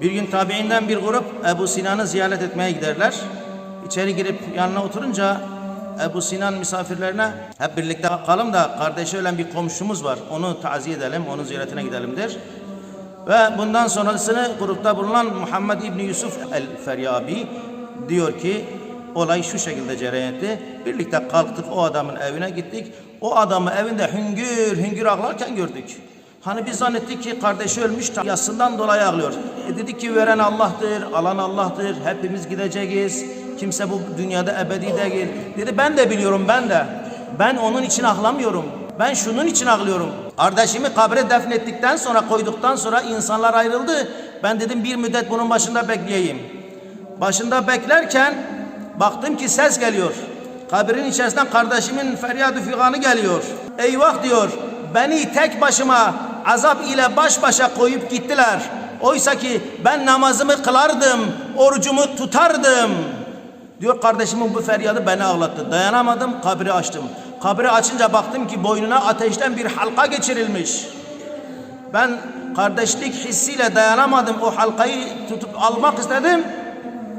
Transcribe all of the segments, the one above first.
Bir gün tabiinden bir grup Ebu Sinan'ı ziyaret etmeye giderler. İçeri girip yanına oturunca Ebu Sinan misafirlerine hep birlikte kalın da kardeşi ölen bir komşumuz var. Onu taziye edelim, onun ziyaretine gidelim der. Ve bundan sonrasını grupta bulunan Muhammed İbni Yusuf el-Feryabi diyor ki olay şu şekilde cereyan etti. Birlikte kalktık o adamın evine gittik. O adamı evinde hüngür hüngür ağlarken gördük. Hani biz zannettik ki kardeşi ölmüş yasından dolayı ağlıyor. E dedik ki veren Allah'tır, alan Allah'tır. Hepimiz gideceğiz. Kimse bu dünyada ebedi değil. Dedi ben de biliyorum ben de. Ben onun için ağlamıyorum. Ben şunun için ağlıyorum. Kardeşimi kabre defnettikten sonra koyduktan sonra insanlar ayrıldı. Ben dedim bir müddet bunun başında bekleyeyim. Başında beklerken baktım ki ses geliyor. Kabrin içerisinden kardeşimin feryadı figanı geliyor. Eyvah diyor. Beni tek başıma azap ile baş başa koyup gittiler. Oysa ki ben namazımı kılardım, orucumu tutardım. Diyor kardeşimin bu feryadı beni ağlattı. Dayanamadım, kabri açtım. Kabri açınca baktım ki boynuna ateşten bir halka geçirilmiş. Ben kardeşlik hissiyle dayanamadım. O halkayı tutup almak istedim.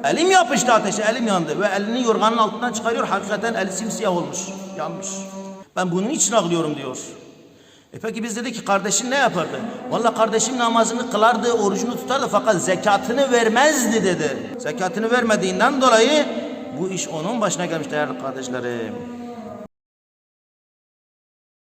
Elim yapıştı ateşe, elim yandı. Ve elini yorganın altından çıkarıyor. Hakikaten eli simsiyah olmuş, yanmış. Ben bunun için ağlıyorum diyor. E peki biz dedik ki kardeşin ne yapardı? Valla kardeşim namazını kılardı, orucunu tutardı fakat zekatını vermezdi dedi. Zekatını vermediğinden dolayı bu iş onun başına gelmiş değerli kardeşlerim.